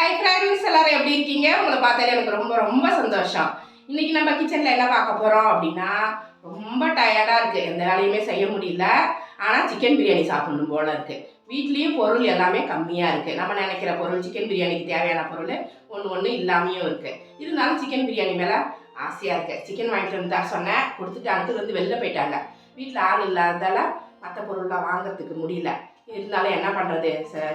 Hi friends எல்லாரும் எப்படி இருக்கீங்க? உங்களை பார்த்தாலே எனக்கு ரொம்ப ரொம்ப சந்தோஷம். இன்னைக்கு நம்ம கிச்சனில் என்ன பார்க்க போகிறோம் அப்படின்னா ரொம்ப டயர்டாக இருக்குது எந்த வேலையுமே செய்ய முடியல. ஆனால் சிக்கன் பிரியாணி சாப்பிடணும் போல இருக்குது வீட்லேயும் பொருள் எல்லாமே கம்மியாக இருக்குது நம்ம நினைக்கிற பொருள் சிக்கன் பிரியாணிக்கு தேவையான பொருள் ஒன்று ஒன்று இல்லாமையும் இருக்குது இருந்தாலும் சிக்கன் பிரியாணி மேலே ஆசையாக இருக்குது சிக்கன் வாங்கிட்டு வந்து தான் சொன்னேன். கொடுத்துட்டு அடுத்து வந்து வெளில போயிட்டாங்க. வீட்டில் ஆள் இல்லாததால் மற்ற பொருள்லாம் வாங்குறதுக்கு முடியல. இருந்தாலும் என்ன பண்ணுறது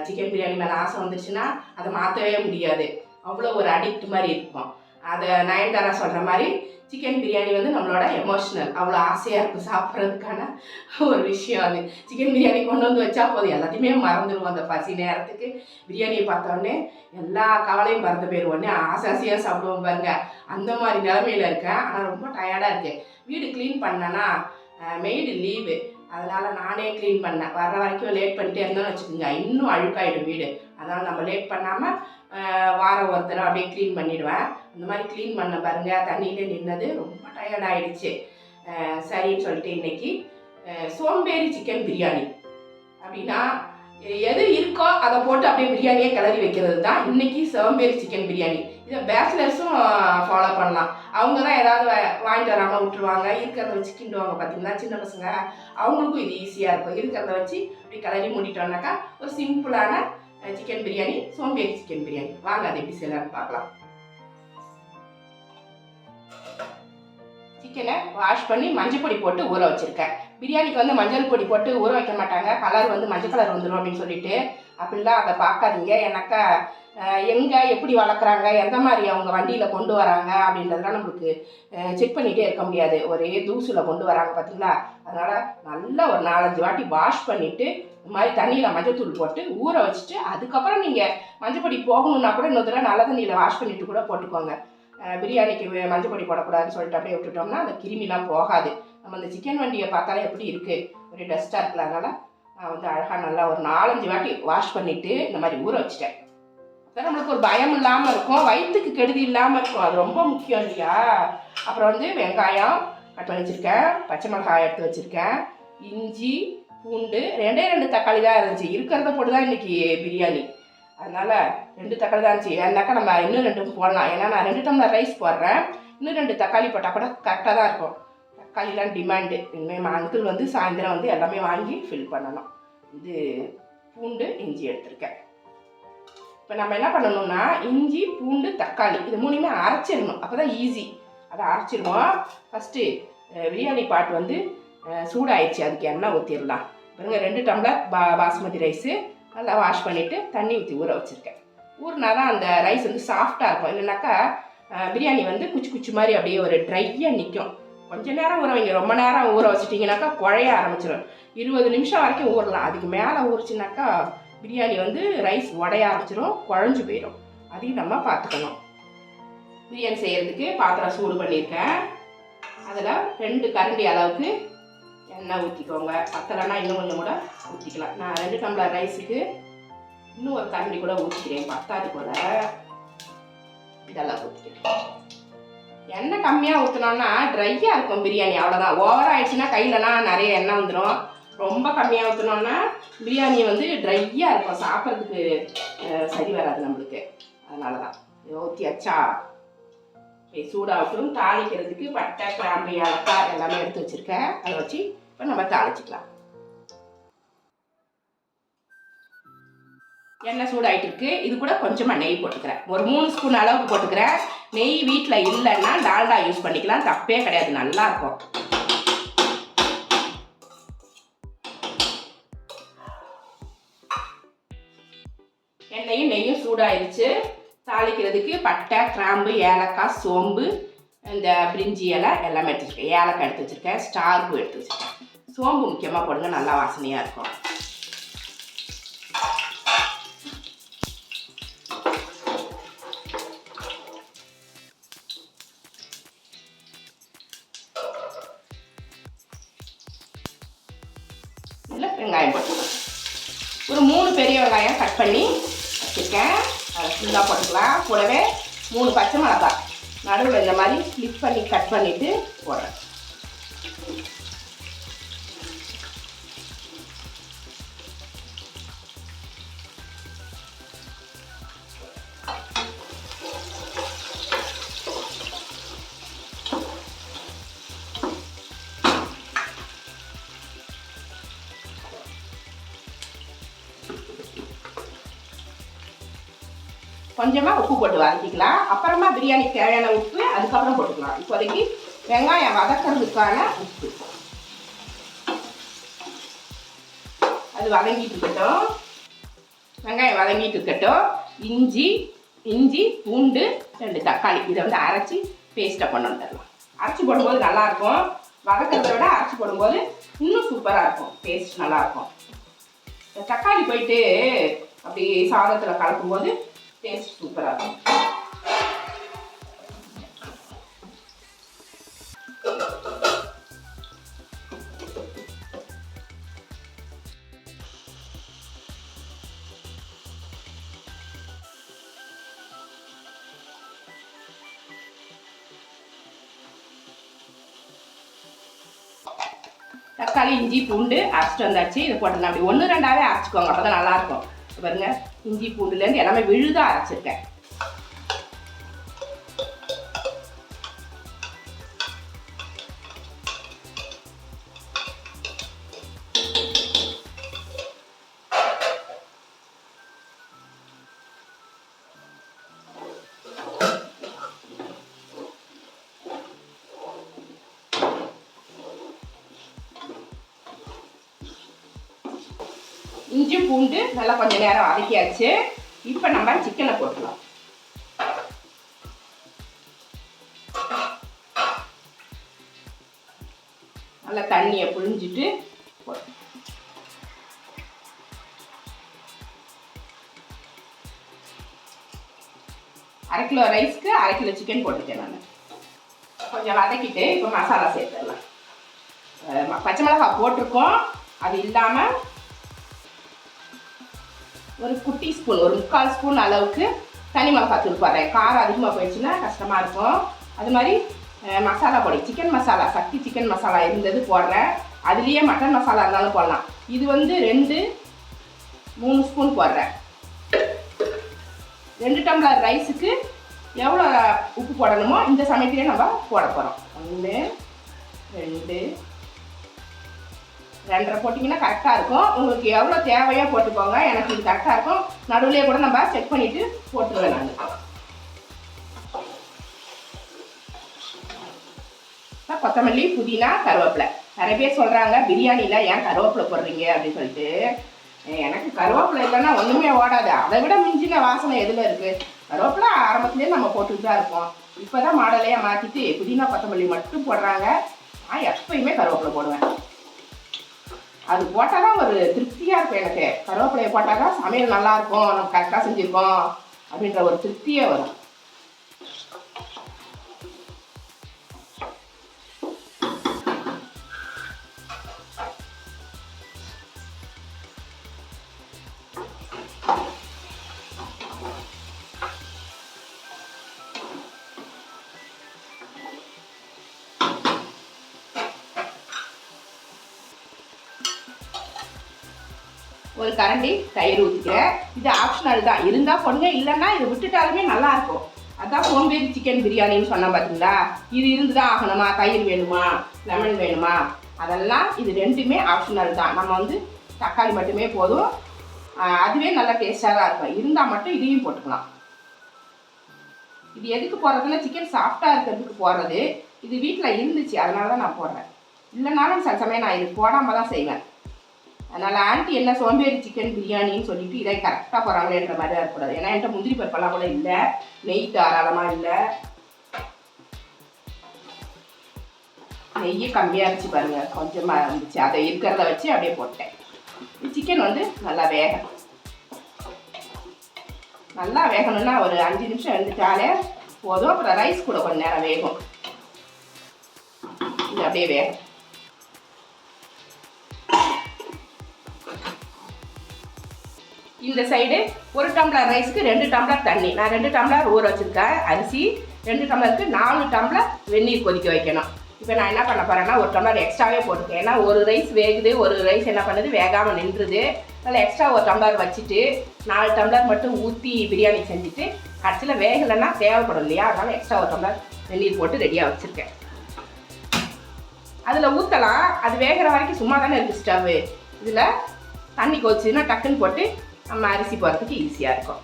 சிக்கன் பிரியாணி மேலே ஆசை வந்துச்சுன்னா அதை மாற்றவே முடியாது. அவ்வளோ ஒரு அடிக்ட் மாதிரி இருக்கும். அதை நயன்தாரா சொல்கிற மாதிரி சிக்கன் பிரியாணி வந்து நம்மளோட எமோஷ்னல் அவ்வளோ ஆசையாக இருக்கும் சாப்பிட்றதுக்கான ஒரு விஷயம் அது. சிக்கன் பிரியாணி கொண்டு வந்து வச்சா போதும். எல்லாத்தையுமே மறந்துடுவோம் அந்த பசி நேரத்துக்கு. பிரியாணியை பார்த்தோன்னே எல்லா கவலையும் மறந்து போயிடுவோன்னே ஆசை ஆசையாக சாப்பிடுவோம் பாருங்க. அந்த மாதிரி நிலமையில இருக்கேன். ஆனால் ரொம்ப டயர்டாக இருக்கேன். வீடு க்ளீன் பண்ணேன்னா மெய்டு லீவு அதனால் நானே க்ளீன் பண்ணேன். வர்ற வரைக்கும் லேட் பண்ணிட்டே இருந்தோம்னு வச்சுக்கோங்க. இன்னும் அழுக்காயிடும் வீடு. அதனால் நம்ம லேட் பண்ணாமல் வாரம் ஒரு அப்படியே க்ளீன் பண்ணிடுவேன். இந்த மாதிரி க்ளீன் பண்ண பாருங்க. தண்ணியிலே நின்னது ரொம்ப டயர்ட் ஆயிடுச்சு. சரின்னு சொல்லிட்டு இன்னைக்கு சோம்பேறி சிக்கன் பிரியாணி. அப்படின்னா எது இருக்கோ அதை போட்டு அப்படியே பிரியாணியே கிளறி வைக்கிறது தான் இன்னைக்கு சோம்பேறி சிக்கன் பிரியாணி. இதை பேச்சுலர்ஸும் ஃபாலோ பண்ணலாம். அவங்க தான் ஏதாவது வாங்கிட்டு வராமல் விட்டுருவாங்க. இருக்கிறத வச்சு கிண்டுவாங்க பார்த்தீங்களா சின்ன பசங்க? அவங்களுக்கும் இது ஈஸியாக இருக்கும். இருக்கிறத வச்சு இப்படி கிளறி மூடிட்டோம்னாக்கா ஒரு சிம்பிளான சிக்கன் பிரியாணி சோம்பேறி சிக்கன் பிரியாணி. வாங்க அதை எப்படி செய்யலாம்னு பார்க்கலாம். சிக்கனை வாஷ் பண்ணி மஞ்சள் பொடி போட்டு ஊற வச்சுருக்கேன். பிரியாணிக்கு வந்து மஞ்சள் பொடி போட்டு ஊற வைக்க மாட்டாங்க. கலர் வந்து மஞ்சள் கலர் வந்துடும் அப்படின்னு சொல்லிட்டு. அப்படிலாம் அதை பார்க்காதீங்க. ஏன்னாக்கா எங்கே எப்படி வளர்க்குறாங்க எந்த மாதிரி அவங்க வண்டியில் கொண்டு வராங்க அப்படின்றதெல்லாம் நம்மளுக்கு செக் பண்ணிகிட்டே இருக்க முடியாது. ஒரே தூசில் கொண்டு வராங்க பார்த்தீங்களா அதனால் நல்லா ஒரு நாலஞ்சு வாட்டி வாஷ் பண்ணிவிட்டு இந்த மாதிரி தண்ணியில் மஞ்சத்தூள் போட்டு ஊற வச்சுட்டு அதுக்கப்புறம் நீங்கள் மஞ்சள் பொடி போகணுன்னா கூட இன்னொரு தடவை நல்ல தண்ணியில் வாஷ் பண்ணிவிட்டு கூட போட்டுக்கோங்க. பிரியாணிக்கு மஞ்சப்பொடி போடக்கூடாதுன்னு சொல்லிட்டு அப்படியே விட்டுட்டோம்னா அந்த கிருமிலாம் போகாது. நம்ம அந்த சிக்கன் வண்டியை பார்த்தாலே எப்படி இருக்குது ஒரு டஸ்ட்டாக இருக்குல்ல அதனால் நான் வந்து அழகாக நல்லா ஒரு நாலஞ்சு வாட்டி வாஷ் பண்ணிவிட்டு இந்த மாதிரி ஊற வச்சிட்டேன். அப்போ நம்மளுக்கு ஒரு பயம் இல்லாமல் இருக்கும். வயிற்றுக்கு கெடுதி இல்லாமல் இருக்கும். அது ரொம்ப முக்கியம் இல்லையா? அப்புறம் வந்து வெங்காயம் கட் பண்ணி வச்சுருக்கேன். பச்சை மிளகாய் எடுத்து வச்சுருக்கேன். இஞ்சி பூண்டு ரெண்டே ரெண்டு தக்காளி தான் இருந்துச்சு. இருக்கிறத போட்டு தான் இன்றைக்கி பிரியாணி. அதனால் ரெண்டு தக்காளி தான் இருந்துச்சு. ஏன்னாக்கா நம்ம இன்னும் ரெண்டு போடலாம். ஏன்னா நான் ரெண்டு டம்ளர் ரைஸ் போடுறேன். இன்னும் ரெண்டு தக்காளி போட்டால் கூட கரெக்டாக தான் இருக்கும். தக்காளிலாம் டிமாண்டு இனிமேல் அங்கிள் வந்து சாயந்தரம் வந்து எல்லாமே வாங்கி ஃபில் பண்ணணும். இது பூண்டு இஞ்சி எடுத்திருக்கேன். இப்போ நம்ம என்ன பண்ணணும்னா இஞ்சி பூண்டு தக்காளி இது மூணுமே அரைச்சிடணும். அப்போ தான் ஈஸி அதை அரைச்சிடுவோம். ஃபஸ்ட்டு பிரியாணி பாட் வந்து சூடாயிடுச்சு. அதுக்கு எண்ணெய் ஊற்றிடலாம் பாருங்கள் ரெண்டு டம்ளர் பா பாஸ்மதி ரைஸு. நல்லா வாஷ் பண்ணிவிட்டு தண்ணி ஊற்றி ஊற வச்சுருக்கேன். ஊறினா தான் அந்த ரைஸ் வந்து சாஃப்டாக இருக்கும். இல்லைனாக்கா பிரியாணி வந்து குச்சி குச்சி மாதிரி அப்படியே ஒரு ட்ரையாக நிற்கும் கொஞ்ச நேரம் ஊற வைங்க. ரொம்ப நேரம் ஊற வச்சிட்டிங்கனாக்கா குழைய ஆரம்பிச்சிடும் இருபது நிமிஷம் வரைக்கும் ஊறலாம். அதுக்கு மேலே ஊறிச்சுனாக்கா பிரியாணி வந்து ரைஸ் உடைய ஆரம்பிச்சிடும் குழஞ்சு போயிடும் அதையும் நம்ம பார்த்துக்கணும். பிரியாணி செய்கிறதுக்கு பாத்திரம் சூடு பண்ணியிருக்கேன். அதில் ரெண்டு கரண்டி அளவுக்கு எண்ணெய் ஊற்றிக்கோங்க பத்தலைன்னா இன்னும் கொஞ்சம் கூட ஊற்றிக்கலாம் நான் ரெண்டு டம்ளர் ரைஸுக்கு இன்னும் ஒரு கரண்டி கூட ஊற்றிக்கிறேன் பத்தாது கூட இதெல்லாம் ஊற்றிக்கிறேன் எண்ணெய் கம்மியாக ஊற்றினோன்னா ட்ரையாக இருக்கும் பிரியாணி. அவ்வளோதான் ஓவராக ஆயிடுச்சுன்னா கையிலலாம் நிறைய எண்ணெய் வந்துடும் ரொம்ப கம்மியாக ஊற்றினோன்னா பிரியாணி வந்து ட்ரையாக இருக்கும். சாப்பிட்றதுக்கு சரி வராது நம்மளுக்கு. அதனால தான் இதை ஊற்றியாச்சா சூடாகட்டும் தாளிக்கிறதுக்கு பட்டை கிராம்பு ஏலக்காய் எல்லாமே எடுத்து வச்சுருக்கேன். அதை வச்சு இப்போ நம்ம தாளிச்சிக்கலாம். எண்ணெய் சூடாயிட்டு இருக்கு. இது கூட கொஞ்சமாக நெய் போட்டுக்கிறேன். ஒரு மூணு ஸ்பூன் அளவுக்கு போட்டுக்கிறேன். நெய் வீட்டில் இல்லைன்னா டால்டா யூஸ் பண்ணிக்கலாம். தப்பே கிடையாது. நல்லா இருக்கும். எண்ணெயும் நெய்யும் சூடாயிருச்சு. தாளிக்கிறதுக்கு பட்டை கிராம்பு ஏலக்காய் சோம்பு இந்த பிரிஞ்சி இலை எல்லாமே எடுத்து வச்சுருக்கேன் ஏலக்காய் எடுத்து வச்சுருக்கேன். ஸ்டார்பு எடுத்து வச்சுருக்கேன். சோம்பு முக்கியமாக போடுங்க நல்லா வாசனையாக இருக்கும். கூடவே மூணு பச்சை மிளகாய். நடுவில் இந்த மாதிரி ஸ்லிப் பண்ணி கட் பண்ணிவிட்டு போடுறேன். உப்பு போட்டு வதக்கிக்கலாம். அப்புறமா பிரியாணிக்கு தேவையான உப்பு அதுக்கப்புறம் போட்டுக்கலாம். இப்போதைக்கு வெங்காயம் வதக்கிறதுக்கான உப்பு. அது வதங்கிட்டு இருக்கட்டும். வெங்காயம் வதங்கிட்டு இருக்கட்டும். இஞ்சி இஞ்சி பூண்டு ரெண்டு தக்காளி. இதை வந்து அரைச்சி பேஸ்ட்டை கொண்டு வந்துடலாம். அரைச்சி போடும்போது நல்லாயிருக்கும். வதக்கிறத விட அரைச்சி போடும்போது இன்னும் சூப்பராக இருக்கும். டேஸ்ட் நல்லாயிருக்கும். தக்காளி போயிட்டு அப்படி சாதத்தில் கலக்கும்போது டேஸ்ட் சூப்பராக இருக்கும் தக்காளி இஞ்சி பூண்டு அரைச்சிட்டு வந்தாச்சு. இதை போட்டுடலாம். அப்படி ஒன்று ரெண்டாவே அரைச்சிக்கோங்க. அப்போ தான் நல்லாயிருக்கும். பாருங்க. இஞ்சி பூண்டுலேருந்து எல்லாமே விழுதாக அரைச்சிருக்கேன். வதக்கியாச்சு இப்போ நம்ம சிக்கனை போட்டுக்கலாம் நல்லா தண்ணியை புழிஞ்சிட்டு போட்டு அரை கிலோ ரைஸ்க்கு அரை கிலோ சிக்கன் போட்டுட்டேன் நான். கொஞ்சம் வதக்கிட்டு இப்போ மசாலா சேர்த்துடலாம். பச்சை மிளகாய் போட்டிருக்கோம். அது இல்லாமல் ஒரு குட்டி ஸ்பூன் ஒரு முக்கால் ஸ்பூன் அளவுக்கு தனி மிளகாத்தூள் போடுறேன். காரம் அதிகமாக போயிடுச்சுன்னா கஷ்டமாக இருக்கும். அது மாதிரி மசாலா பொடி. சிக்கன் மசாலா சக்தி சிக்கன் மசாலா இருந்தது போடுறேன். அதுலேயே மட்டன் மசாலா இருந்தாலும் போடலாம். இது வந்து ரெண்டு மூணு ஸ்பூன் போடுறேன். ரெண்டு டம்ளர் ரைஸுக்கு எவ்வளோ உப்பு போடணுமோ இந்த சமயத்திலே நம்ம போட போகிறோம் ஒன்று ரெண்டு ரெண்டரை போட்டிங்கன்னா கரெக்டாக இருக்கும். உங்களுக்கு எவ்வளோ தேவையோ போட்டுக்கோங்க. எனக்கு இது கரெக்டாக இருக்கும். நடுவில் கூட நம்ம செக் பண்ணிவிட்டு போட்டுருவேன் நான். கொத்தமல்லி புதினா கருவேப்பிலை. நிறைய பேர் சொல்கிறாங்க பிரியாணியில் ஏன் கருவேப்பிலை போடுறீங்க? அப்படின்னு சொல்லிட்டு. எனக்கு கருவேப்பிலை இல்லைன்னா ஒன்றுமே ஓடாது. அதை விட மிஞ்சின வாசனை எதில் இருக்குது கருவேப்பிலை ஆரம்பத்துலேயே நம்ம போட்டுட்டு தான் இருப்போம் இப்போ தான் மாடலையாக மாற்றிட்டு புதினா கொத்தமல்லி மட்டும் போடுறாங்க. நான் எப்பயுமே கருவேப்பிலை போடுவேன். அது போட்டால் தான் ஒரு திருப்தியாக இருக்கும் எனக்கு. கருவேப்பிலையை போட்டால் தான் சமையல் நல்லாயிருக்கும் நம்ம கரெக்டாக செஞ்சுருக்கோம் அப்படின்ற ஒரு திருப்தியே வரும். கரண்டி தயிர் ஊற்றிக்கிறேன் இது ஆப்ஷனல் தான். இருந்தால் பொண்ணு இல்லைன்னா இதை விட்டுட்டாலுமே நல்லா இருக்கும் அதான் சோம்பேறி சிக்கன் பிரியாணின்னு சொன்னால் பார்த்தீங்களா இது இருந்து தான் ஆகணுமா? தயிர் வேணுமா? லெமன் வேணுமா? அதெல்லாம் இது ரெண்டுமே ஆப்ஷனல் தான். நம்ம வந்து தக்காளி மட்டுமே போதும். அதுவே நல்லா டேஸ்ட்டாக தான் இருக்கும். இருந்தால் மட்டும் இதையும் போட்டுக்கலாம். இது எதுக்கு போடுறதுன்னா சிக்கன் சாஃப்டாக இருக்கிறதுக்கு போடுறது. இது வீட்டில் இருந்துச்சு. அதனால தான் நான் போடுறேன். இல்லைனாலும் சில சமயம் நான் இது போடாமல் தான் செய்வேன். அதனால் ஆண்டி என்ன சோம்பேறி சிக்கன் பிரியாணின்னு சொல்லிட்டு இதை கரெக்டாக போகிறாங்களேன்ற மாதிரி தான் இருக்கக்கூடாது. ஏன்னா என்கிட்ட முந்திரி பருப்பெல்லாம் கூட இல்லை. நெய் தாராளமாக இல்லை. நெய் கம்மியாக இருந்துச்சு பாருங்கள் கொஞ்சமாக இருந்துச்சு. அதை இருக்கிறத வச்சு அப்படியே போட்டேன். சிக்கன் வந்து நல்லா வேகணும். நல்லா வேகணும்னா ஒரு அஞ்சு நிமிஷம் இருந்துட்டாலே போதும். அப்புறம் ரைஸ் கூட கொஞ்ச நேரம் வேகும். இது அப்படியே வேகும் இந்த சைடு ஒரு டம்ளர் ரைஸ்க்கு ரெண்டு டம்ளர் தண்ணி. நான் ரெண்டு டம்ளர் ஊற வச்சுருக்கேன் அரிசி ரெண்டு டம்ளருக்கு நாலு டம்ளர் வெந்நீர் கொதிக்க வைக்கணும். இப்போ நான் என்ன பண்ண போகிறேன்னா ஒரு டம்ளர் எக்ஸ்ட்ராவே போட்டுக்கேன் ஏன்னா ஒரு ரைஸ் வேகுது ஒரு ரைஸ் என்ன பண்ணுது வேகாமல் நின்றுது. அதனால் எக்ஸ்ட்ரா ஒரு டம்ளர் வச்சுட்டு நாலு டம்ளர் மட்டும் ஊற்றி பிரியாணி செஞ்சுட்டு கடைசியில் வேகலைன்னா தேவைப்படும் இல்லையா? அதனால் எக்ஸ்ட்ரா ஒரு டம்ளர் வெந்நீர் போட்டு ரெடியாக வச்சுருக்கேன். அதில் ஊற்றலாம் அது வேகிற வரைக்கும் சும்மா தானே இருக்குது ஸ்டவ்வு இதில் தண்ணி கொதிச்சுன்னா டக்குன்னு போட்டு நம்ம அரிசி போகிறதுக்கு ஈஸியாக இருக்கும்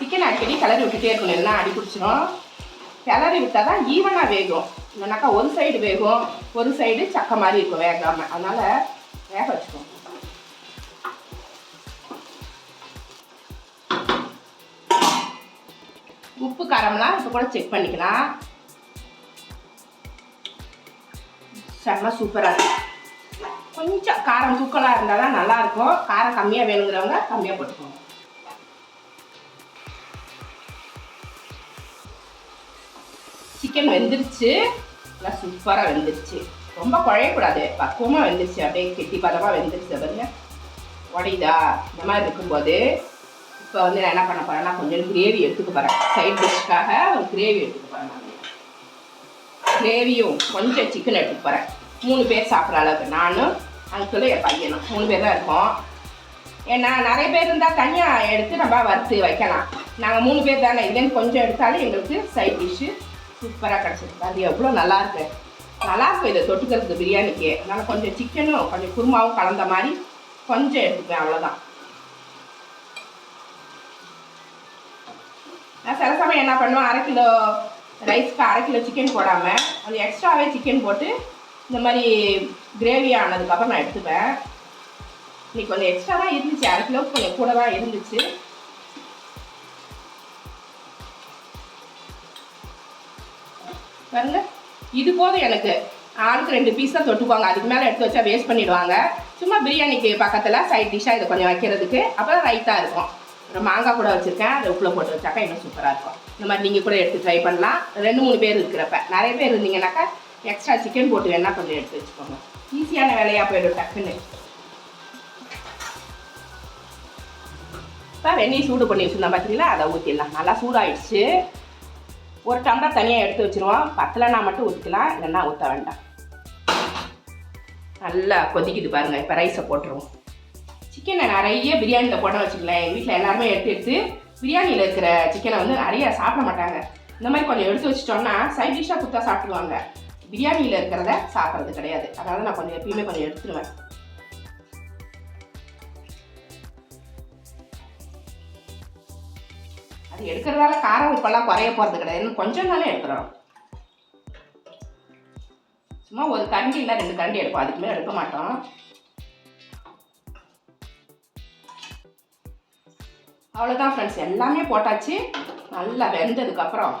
சிக்கன் அடிக்கடி கிளறி விட்டுட்டே இருக்கணும் எல்லாம் அடி பிடிச்சிரும் கிளறி விட்டால் தான் ஈவனாக வேகும் இல்லைனாக்கா ஒரு சைடு வேகும் ஒரு சைடு சக்கை மாதிரி இருக்கும் வேகாமல் அதனால் வேக வச்சுக்கோங்க உப்பு காரம்லாம் இப்போ கூட செக் பண்ணிக்கலாம் செம்ம சூப்பராக இருக்கும் கொஞ்சம் காரம் தூக்கலாக இருந்தால் தான் நல்லாயிருக்கும். காரம் கம்மியாக வேணுங்கிறவங்க கம்மியாக போட்டுக்கோங்க. சிக்கன் வெந்துருச்சு. நல்லா சூப்பராக வெந்துருச்சு. ரொம்ப குழையக்கூடாது. பக்குவமாக வெந்துருச்சு. அப்படியே கெட்டி பதமாக வெந்துருச்சு. பாருங்க. உடையுதா? இந்த மாதிரி இருக்கும்போது இப்போ வந்து நான் என்ன பண்ண போகிறேன்னா கொஞ்சம் கிரேவி எடுத்துக்க போகிறேன் சைட் டிஷ்க்காக ஒரு கிரேவி எடுத்துக்க போகிறேன் நான். கிரேவியும் கொஞ்சம் சிக்கன் எடுத்துக்க போகிறேன் மூணு பேர் சாப்பிட்ற அளவுக்கு. நானும் அதுக்குள்ளே என் பையனும் மூணு பேர் தான் இருக்கோம். ஏன்னா நிறைய பேர் இருந்தால் தனியாக எடுத்து நம்ம வறுத்து வைக்கலாம். நாங்கள் மூணு பேர் தானே. இதுலேருந்து கொஞ்சம் எடுத்தாலும் எங்களுக்கு சைட் டிஷ்ஷு சூப்பராக கிடச்சிருக்கு. அது எவ்வளோ நல்லா நல்லாயிருக்கும் இதை தொட்டுக்கிறதுக்கு பிரியாணிக்கு. அதனால் கொஞ்சம் சிக்கனும் கொஞ்சம் குருமாவும் கலந்த மாதிரி கொஞ்சம் எடுத்துப்பேன் அவ்வளோதான் நான் சில சமயம் என்ன பண்ணுவேன் அரை கிலோ ரைஸ்க்கு அரை கிலோ சிக்கன் போடாமல் அது எக்ஸ்ட்ராவே சிக்கன் போட்டு இந்த மாதிரி கிரேவி ஆனதுக்கப்புறம் நான் எடுத்துப்பேன். இன்னைக்கு கொஞ்சம் எக்ஸ்ட்ரா தான் இருந்துச்சு. அரை கிலோ கொஞ்சம் கூட தான் இருந்துச்சு. பாருங்க. இது போதும் எனக்கு. ஆளுக்கு ரெண்டு பீஸ் தான் தொட்டுக்குவாங்க. அதுக்கு மேலே எடுத்து வச்சா வேஸ்ட் பண்ணிடுவாங்க. சும்மா பிரியாணிக்கு பக்கத்தில் சைட் டிஷ்ஷாக இதை கொஞ்சம் வைக்கிறதுக்கு. அப்போ தான் ரைட்டாக இருக்கும். ஒரு மாங்காய் கூட வச்சுருக்கேன். அதை உப்புல போட்டு வச்சாக்கா இன்னும் சூப்பராக இருக்கும். இந்த மாதிரி நீங்கள் கூட எடுத்து ட்ரை பண்ணலாம். ரெண்டு மூணு பேர் இருக்கிறப்ப. நிறைய பேர் இருந்தீங்கன்னாக்கா எக்ஸ்ட்ரா சிக்கன் போட்டு வேணால் கொஞ்சம் எடுத்து வச்சுக்கோங்க. ஈஸியான வேலையாக போயிடும் டக்குன்னு. இப்போ வெந்நீர் சூடு பண்ணி வச்சுருந்தோம் பார்த்தீங்களா அதை ஊற்றிடலாம் நல்லா சூடாயிடுச்சு. ஒரு டம்ளர் தனியாக எடுத்து வச்சுருவோம். பத்தலைனா மட்டும் ஊற்றிக்கலாம் இல்லைன்னா ஊற்ற வேண்டாம். நல்லா கொதிக்குது பாருங்கள் இப்போ ரைஸை போட்டுருவோம். சிக்கனை நிறைய பிரியாணியில் போட வச்சுக்கலாம் எங்கள் வீட்டில் எல்லாருமே எடுத்து எடுத்து பிரியாணியில் இருக்கிற சிக்கனை வந்து நிறைய சாப்பிட மாட்டாங்க. இந்த மாதிரி கொஞ்சம் எடுத்து வச்சிட்டோம்னா சைட் டிஷ்ஷாக குத்தா சாப்பிடுவாங்க பிரியாணியில் இருக்கிறத சாப்பிட்றது கிடையாது. அதனால நான் கொஞ்சம் எப்பயுமே கொஞ்சம் எடுத்துருவேன். அது எடுக்கிறதால காரம் இப்பெல்லாம் குறைய போகிறது கிடையாது. கொஞ்சம் நாளே எடுக்கிறோம் சும்மா ஒரு கண்டி இல்லை ரெண்டு கண்டி எடுப்போம். அதுக்கு மேலே எடுக்க மாட்டோம். அவ்வளோதான் ஃப்ரெண்ட்ஸ் எல்லாமே போட்டாச்சு. நல்லா வெந்ததுக்கப்புறம்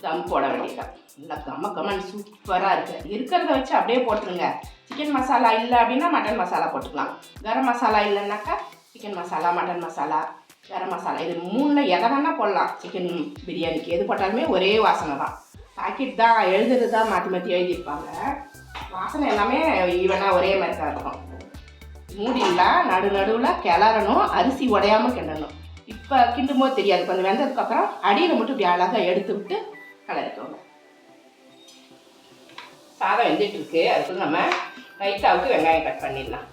தம் போட வேண்டியதான் நல்லா கம்ம கம்மன் சூப்பராக இருக்குது இருக்கிறத வச்சு அப்படியே போட்டுருங்க. சிக்கன் மசாலா இல்லை அப்படின்னா மட்டன் மசாலா போட்டுக்கலாம். கரம் மசாலா இல்லைன்னாக்கா சிக்கன் மசாலா மட்டன் மசாலா கரம் மசாலா இது மூணில் எதை வேணால் போடலாம். சிக்கன் பிரியாணிக்கு எது போட்டாலுமே ஒரே வாசனை தான். பாக்கெட் தான் எழுதுறது தான் மாற்றி மாற்றி எழுதியிருப்பாங்க. வாசனை எல்லாமே ஈவனாக ஒரே மாதிரி தான் இருக்கும். மூடிங்களா நடு நடுவில் கிளறணும் அரிசி உடையாமல் கிண்டணும். இப்போ கிண்டும் போது தெரியாது கொஞ்சம் வெந்ததுக்கப்புறம் அடியில் மட்டும் இப்படி அழகாக எடுத்து விட்டு கலரிக்கோங்க. சாதம் வெந்துட்டு இருக்கு. அதுக்கு நம்ம ரைத்தாவுக்கு வெங்காயம் கட் பண்ணிடலாம்.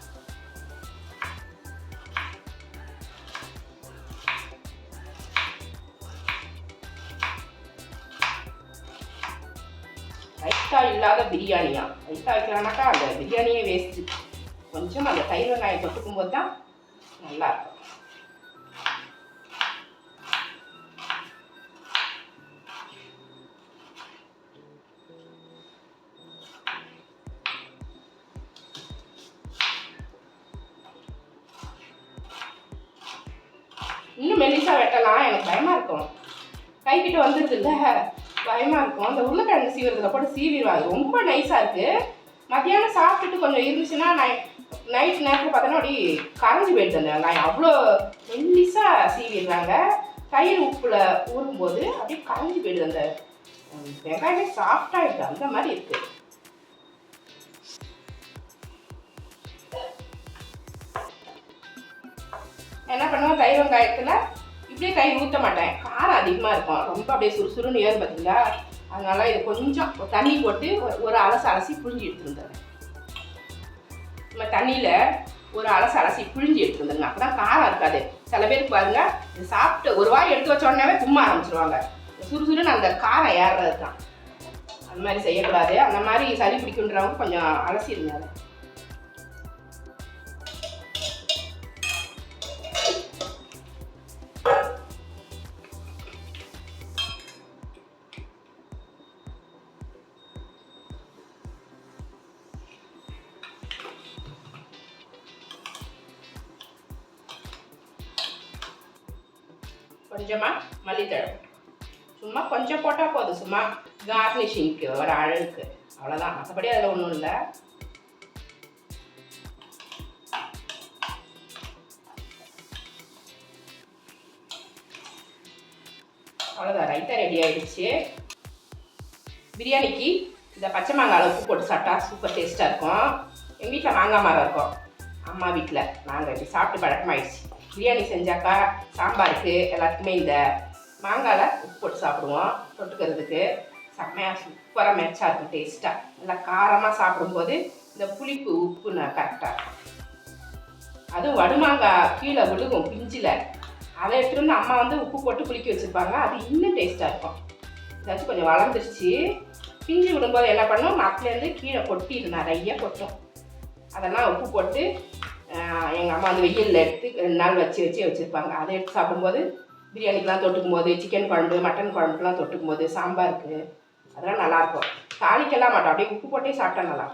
ரைத்தா இல்லாத பிரியாணியா? ரைத்தா வைக்கலாம்னாக்கா அந்த பிரியாணியே வேஸ்ட்டு கொஞ்சம் அந்த தயிர் வெங்காயம் தொட்டுக்கும் போது தான் நல்லா சீவிடுவாங்க ரொம்ப நைஸாக இருக்குது மத்தியானம் சாப்பிட்டுட்டு கொஞ்சம் இருந்துச்சுன்னா நைட் நைட் நேரத்தில் பார்த்தோன்னா அப்படி கரைஞ்சி போயிட்டு அந்த அவ்வளோ மெல்லிஸாக சீவிடுறாங்க. தயிர் உப்பில் ஊறும்போது அப்படியே கரைஞ்சி போயிடுது அந்த வெங்காயமே சாஃப்டாக இருக்குது அந்த மாதிரி இருக்குது என்ன பண்ணுவேன் தயிர் வெங்காயத்தில் இப்படியே தயிர் ஊற்ற மாட்டேன். காரம் அதிகமாக இருக்கும். ரொம்ப அப்படியே சுறுசுறுன்னு ஏறு பார்த்தீங்களா அதனால் இது கொஞ்சம் தண்ணி போட்டு ஒரு- அலசு அலசி புழிஞ்சு எடுத்துருந்தேன் நம்ம தண்ணியில் ஒரு அலசு அலசி புழிஞ்சு எடுத்துருந்துங்க அப்போ தான் காரம் இருக்காது. சில பேருக்கு பாருங்க இது சாப்பிட்டு ஒரு வாய் எடுத்து வச்சோடனே உடனே ஆரம்பிச்சிருவாங்க. சுறுசுறுன்னு அந்த காரம் ஏறுறது தான். அந்த மாதிரி செய்யக்கூடாது. அந்த மாதிரி சளி பிடிக்குன்றவங்க கொஞ்சம் அலசிடுங்க அதை. மற்றபடி அதில் ஒன்றும் இல்லை. அவ்வளோதான் ரைத்தா ரெடி ஆயிடுச்சு. பிரியாணிக்கு இந்த பச்சை மாங்காய் உப்பு போட்டு சாப்பிட்டா சூப்பர் டேஸ்ட்டாக இருக்கும். எங்கள் வீட்டில் மாங்காய் மரம் இருக்கும். அம்மா வீட்டில் நாங்கள் இப்படி சாப்பிட்டு பழக்கமாயிடுச்சு. பிரியாணி செஞ்சாக்கா சாம்பாருக்கு எல்லாத்துக்குமே இந்த மாங்காயில் உப்பு போட்டு சாப்பிடுவோம். தொட்டுக்கிறதுக்கு. செம்மையாக சூப்பராக மேட்சாக இருக்கும் டேஸ்ட்டாக நல்லா காரமாக சாப்பிடும்போது இந்த புளிப்பு உப்பு நான் கரெக்டாக இருக்கும். அதுவும் வடுமாங்காய் கீழே விழுகும் பிஞ்சில். அதை எடுத்துகிட்டு வந்து அம்மா வந்து உப்பு போட்டு குளிக்க வச்சுருப்பாங்க. அது இன்னும் டேஸ்ட்டாக இருக்கும். ஏதாச்சும் கொஞ்சம் வளர்ந்துருச்சு. பிஞ்சு விடும்போது என்ன பண்ணும்? மரத்துலேருந்து கீழே கொட்டிடு நிறைய கொட்டும். அதெல்லாம் உப்பு போட்டு எங்கள் அம்மா வந்து வெயிலில் எடுத்து ரெண்டு நாள் வச்சு வச்சு வச்சுருப்பாங்க. அதை எடுத்து சாப்பிடும்போது பிரியாணிக்கெலாம் தொட்டுக்கும் போது சிக்கன் குழம்பு மட்டன் குழம்புக்கெலாம் தொட்டுக்கும் போது சாம்பாருக்கு அதெல்லாம் நல்லாயிருக்கும். தாளிக்கலாம் மாட்டோம். அப்படியே உப்பு போட்டே சாப்பிட்டா நல்லா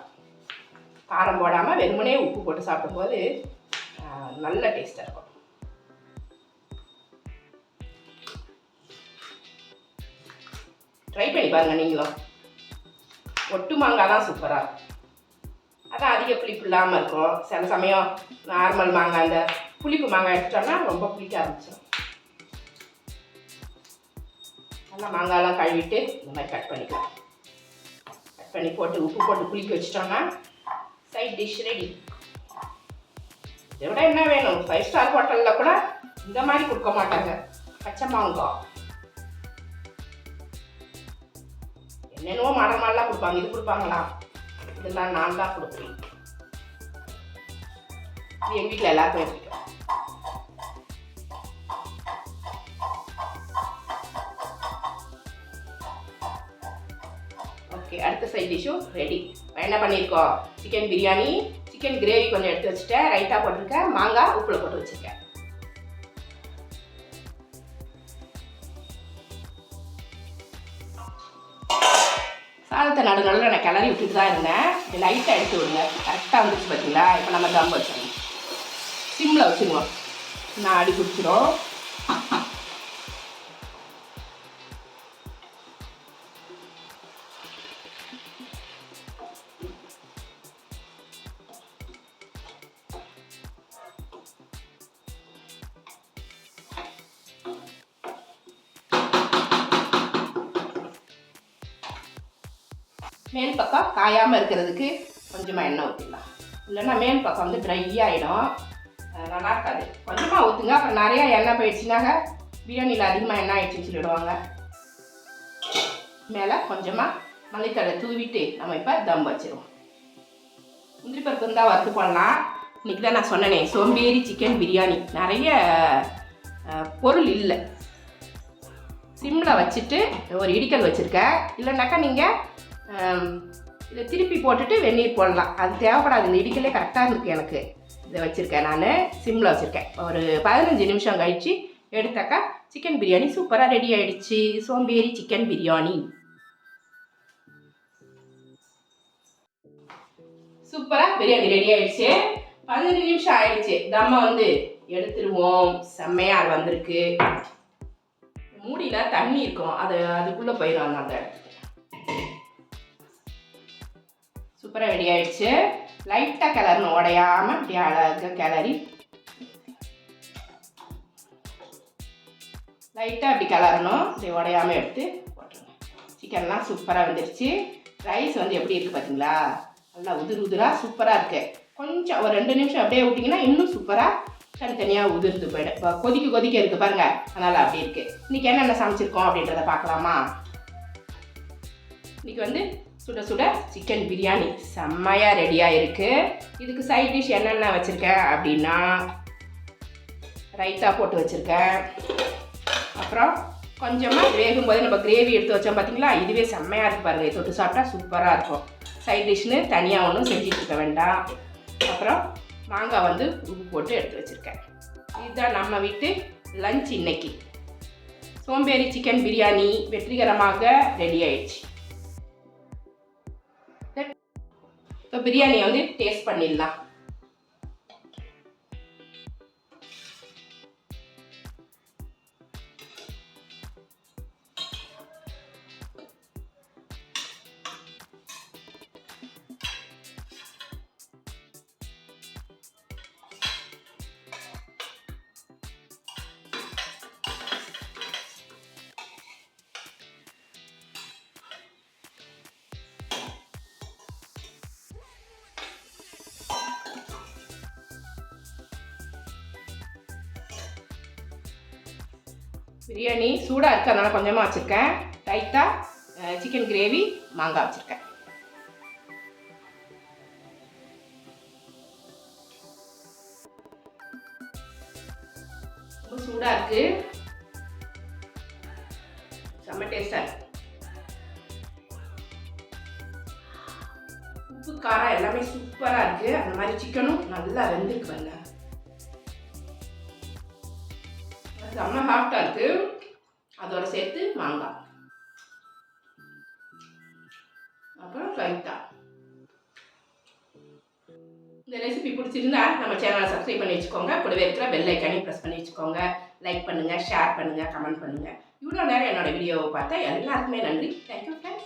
காரம் போடாமல் வெறுமனே உப்பு போட்டு சாப்பிடும்போது நல்ல டேஸ்ட்டாக இருக்கும். ட்ரை பண்ணி பாருங்கள் நீங்களும் ஒட்டு மாங்காய் தான் சூப்பராக இருக்கும். அதான் அதிக புளிப்பு இல்லாமல் இருக்கும். சில சமயம் நார்மல் மாங்காய் அந்த புளிப்பு மாங்காய் எடுத்துட்டோம்னா ரொம்ப புளிக்க ஆரம்பிச்சிடும் நல்லா மாங்காயெலாம் கழுவிட்டு இந்த மாதிரி கட் பண்ணிக்கலாம். கட் பண்ணி போட்டு உப்பு போட்டு குளிக்க வச்சிட்டோம்னா சைட் டிஷ் ரெடி இதை விட என்ன வேணும்? ஃபைவ் ஸ்டார் ஹோட்டலில் கூட இந்த மாதிரி கொடுக்க மாட்டாங்க. பச்சை மாங்காய். என்னென்னவோ மாடல் மாடலாம் கொடுப்பாங்க. இது கொடுப்பாங்களா? இதெல்லாம் நான் தான் கொடுப்பேன். இது எங்கள் வீட்டில் எல்லாருக்குமே பிடிக்கும் சைட் டிஷ்ஷும் ரெடி என்ன பண்ணியிருக்கோம் சிக்கன் பிரியாணி சிக்கன் கிரேவி கொஞ்சம் எடுத்து வச்சுட்டேன். ரைட்டாக போட்டிருக்கேன். மாங்காய் உப்பில் போட்டு வச்சுருக்கேன். சாதத்தை நடு நடுவில் நான் கிளறி விட்டுட்டு தான் இருந்தேன். இது லைட்டாக எடுத்து விடுங்க. கரெக்டாக வந்துச்சு பார்த்தீங்களா இப்போ நம்ம தம் வச்சிடணும். சிம்மில் வச்சுருவோம். நான் அடி பிடிச்சிரும். பக்கம் இருக்கிறதுக்கு கொஞ்சமாக எண்ணெய் ஊற்றிடலாம் இல்லைன்னா மேல் பக்கம் வந்து ட்ரை ஆகிடும் நல்லா இருக்காது. கொஞ்சமாக ஊற்றுங்க அப்புறம் நிறையா எண்ணெய் போயிடுச்சுனாக்க பிரியாணியில் அதிகமாக எண்ணெய் ஆயிடுச்சுன்னு சொல்லிடுவாங்க. மேலே கொஞ்சமாக மல்லித்தழை தூவிட்டு நம்ம இப்போ தம் வச்சிருவோம். முந்திரி பருப்பு இருந்தால் வறுத்து போடலாம். இன்றைக்கி தான் நான் சொன்னேனே சோம்பேறி சிக்கன் பிரியாணி. நிறைய பொருள் இல்லை. சிம்மில் வச்சுட்டு ஒரு இடிக்கல் வச்சுருக்கேன். இல்லைனாக்கா நீங்கள் இதை திருப்பி போட்டுட்டு வெந்நீர் போடலாம். அது தேவைப்படாது. இந்த இடிக்கலே கரெக்டாக இருக்குது எனக்கு. இதை வச்சுருக்கேன் நான். சிம்மில் வச்சுருக்கேன். ஒரு பதினஞ்சு நிமிஷம் கழித்து எடுத்தாக்கா சிக்கன் பிரியாணி சூப்பராக ரெடி ஆகிடுச்சு சோம்பேறி சிக்கன் பிரியாணி. சூப்பராக பிரியாணி ரெடி ஆயிடுச்சு. பதினஞ்சு நிமிஷம் ஆயிடுச்சு. தம்ம வந்து எடுத்துருவோம். செம்மையாக வந்திருக்கு. மூடியில் தண்ணி இருக்கும். அது அதுக்குள்ளே போயிடும் அந்த சூப்பராக ரெடி ஆயிடுச்சு. லைட்டாக கிளறணும். உடையாமல் இப்படி அழகாக கிளறி. லைட்டாக அப்படி கிளறணும். இப்படி உடையாம எடுத்து போட்டுருங்க. சிக்கன்லாம் சூப்பராக வந்துருச்சு. ரைஸ் வந்து எப்படி இருக்குது பார்த்தீங்களா நல்லா உதிர் உதிராக சூப்பராக இருக்குது கொஞ்சம் ஒரு ரெண்டு நிமிஷம் அப்படியே விட்டிங்கன்னா இன்னும் சூப்பராக தனித்தனியாக உதிர்ந்து போயிடும். இப்போ கொதிக்க கொதிக்க இருக்குது பாருங்கள் அதனால் அப்படி இருக்குது இன்றைக்கி என்னென்ன சமைச்சிருக்கோம் அப்படின்றத பார்க்கலாமா? இன்றைக்கி வந்து சுட சுட சிக்கன் பிரியாணி செம்மையாக ரெடியாக இருக்குது இதுக்கு சைட் டிஷ் என்னென்ன வச்சுருக்கேன் அப்படின்னா ரைத்தா போட்டு வச்சுருக்கேன். அப்புறம் கொஞ்சமாக வேகும்போது நம்ம கிரேவி எடுத்து வச்சோம் பார்த்தீங்களா இதுவே செம்மையாக இருக்கு பாருங்கள் தொட்டு சாப்பிட்டா சூப்பராக இருக்கும். சைட் டிஷ்னு தனியாக ஒன்றும் செஞ்சுட்டு இருக்க வேண்டாம். அப்புறம் மாங்காய் வந்து உப்பு போட்டு எடுத்து வச்சுருக்கேன். இதுதான் நம்ம வீட்டு லஞ்ச் இன்னைக்கு. சோம்பேறி சிக்கன் பிரியாணி வெற்றிகரமாக ரெடி ஆயிடுச்சு. இப்போ பிரியாணியை வந்து டேஸ்ட் பண்ணிடலாம். பிரியாணி சூடாக இருக்குது அதனால் கொஞ்சமாக வச்சுருக்கேன் ரைட்டாக சிக்கன் கிரேவி மாங்காய் வச்சுருக்கேன். ரொம்ப சூடாக இருக்கு. செம்ம டேஸ்டாக இருக்கு. உப்பு காரம் எல்லாமே சூப்பராக இருக்குது அந்த மாதிரி சிக்கனும் நல்லா வெந்திருக்கு பாருங்க. செம்ம ஹாஃப்டாக இருக்கு. அதோட சேர்த்து மாங்காய் அப்புறம் ரைத்தா இந்த ரெசிபி பிடிச்சிருந்தா நம்ம சேனலை சப்ஸ்கிரைப் பண்ணி வச்சுக்கோங்க. கூடவே இருக்கிற பெல் ஐக்கானையும் ப்ரெஸ் பண்ணி வச்சுக்கோங்க. லைக் பண்ணுங்கள் ஷேர் பண்ணுங்கள் கமெண்ட் பண்ணுங்கள் இவ்வளோ நேரம் என்னோட வீடியோவை பார்த்தா எல்லாருக்குமே நன்றி. Thank you friends